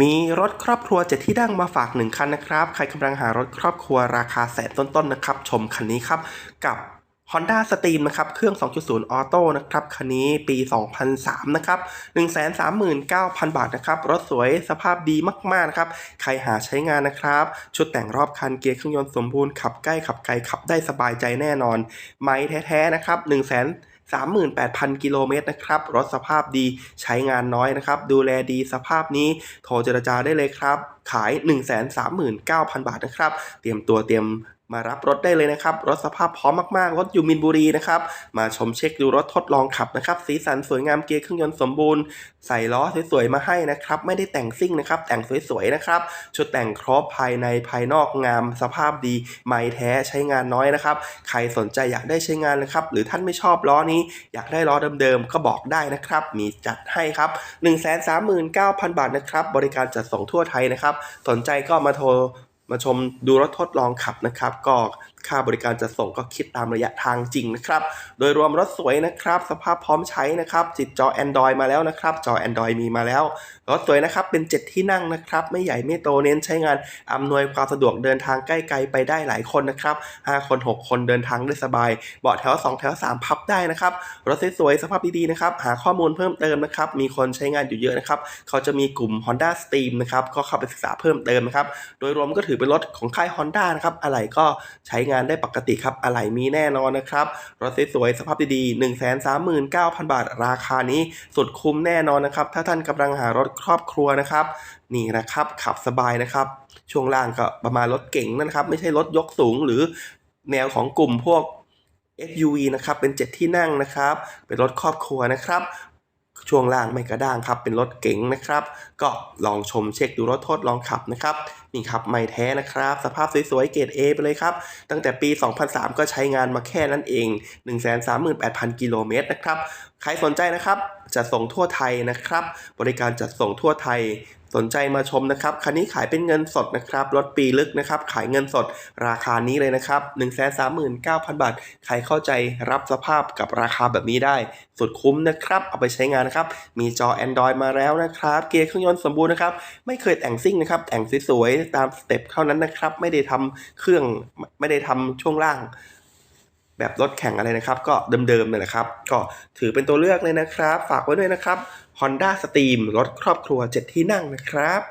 มีรถครอบครัวเจ็ดที่นั่งมาฝากหนึ่งคันนะครับ ใครกำลังหารถครอบครัวราคาแสนต้นๆนะครับ ชมคันนี้ครับ กับ Honda Stream นะครับ เครื่อง 2.0ออโต้นะครับ คันนี้ปี 2003 นะครับ 139,000 บาทนะครับ รถสวยสภาพดีมากๆนะครับ ใครหาใช้งานนะครับ ชุดแต่งรอบคันเกียร์เครื่องยนต์สมบูรณ์ ขับใกล้ขับไกลขับได้สบายใจแน่นอน ไม้แท้ ๆ นะครับ1 0 0 0 0 38,000 กิโลเมตรนะครับ รถสภาพดีใช้งานน้อยนะครับ ดูแลดีสภาพนี้โทรเจรจาได้เลยครับ ขาย 139,000 บาทนะครับ เตรียมตัวเตรียม มารับรถได้เลยนะครับ รถสภาพพร้อมมากๆ รถอยู่มินบุรีนะครับ มาชมเช็คดูรถทดลองขับนะครับ สีสันสวยงามเกียร์เครื่องยนต์สมบูรณ์ ใส่ล้อสวยๆมาให้นะครับ ไม่ได้แต่งซิ่งนะครับ แต่งสวยๆนะครับ ชุดแต่งครบภายในภายนอกงาม สภาพดี ไม่แท้ใช้งานน้อยนะครับ ใครสนใจอยากได้ใช้งานนะครับ หรือท่านไม่ชอบล้อนี้ อยากได้ล้อเดิมๆ ก็บอกได้นะครับ มีจัดให้ครับ 139,000 บาทนะครับ บริการจัดส่งทั่วไทยนะครับ สนใจก็มาโทร มาชมดูรถทดลองขับนะครับ ก็ ค่าบริการจัดส่งก็คิดตามระยะทางจริงนะครับ โดยรวมรถสวยนะครับ สภาพพร้อมใช้นะครับจิตจอ Android มาแล้วนะครับ จอ Android มีมาแล้ว รถสวยนะครับ เป็น 7 ที่นั่งนะครับ ไม่ใหญ่ไม่โตเน้นใช้งาน อำนวยความสะดวกเดินทางใกล้ไกลไปได้หลายคนนะครับ 5 คน 6 คนเดินทางได้สบาย เบาะแถว 2 แถว 3 พับได้นะครับ รถสวยๆสภาพดีๆนะครับ หาข้อมูลเพิ่มเติมนะครับ มีคนใช้งานอยู่เยอะนะครับ เขาจะมีกลุ่ม Honda Steam นะครับ ก็เข้าไปศึกษาเพิ่มเติมนะครับ โดยรวมก็ถือเป็นรถของค่าย Honda นะครับ อะไหล่ก็ใช้งานได้ปกติครับอะไหล่มีแน่นอนนะครับ รถสวยๆสภาพดีๆ 1 3 9 0 0 0 บาท ราคานี้สุดคุ้มแน่นอนนะครับ ถ้าท่านกำลังหารถครอบครัวนะครับ นี่นะครับขับสบายนะครับ ช่วงล่างก็ประมาณรถเก๋งนะครับ ไม่ใช่รถยกสูงหรือแนวของกลุ่มพวก SUV นะครับ เป็น 7 ที่นั่งนะครับ เป็นรถครอบครัวนะครับ ช่วงล่างไม่กระด้างครับเป็นรถเก๋งนะครับ ก็ลองชมเช็คดูรถทดลองขับนะครับนี่ครับไม่แท้นะครับ สภาพสวยๆเกรด A ไปเลยครับ ตั้งแต่ปี 2003 ก็ใช้งานมาแค่นั้นเอง 138,000 กิโลเมตรนะครับ ใครสนใจนะครับ จะส่งทั่วไทยนะครับ บริการจัดส่งทั่วไทย สนใจมาชมนะครับ คันนี้ขายเป็นเงินสดนะครับ รถปีลึกนะครับ ขายเงินสดราคานี้เลยนะครับ 139,000 บาท ใครเข้าใจรับสภาพกับราคาแบบนี้ได้ สุดคุ้มนะครับ เอาไปใช้งานนะครับ มีจอ Android มาแล้วนะครับ เกียร์เครื่องยนต์สมบูรณ์นะครับ ไม่เคยแต่งซิ่งนะครับ แต่งสวยๆตามสเต็ปเท่านั้นนะครับ ไม่ได้ทำเครื่อง ไม่ได้ทำช่วงล่าง แบบรถแข่งอะไรนะครับ ก็เดิมๆเลยแหละครับ ก็ถือเป็นตัวเลือกเลยนะครับ ฝากไว้ด้วยนะครับ Honda Stream รถครอบครัว 7 ที่นั่งนะครับ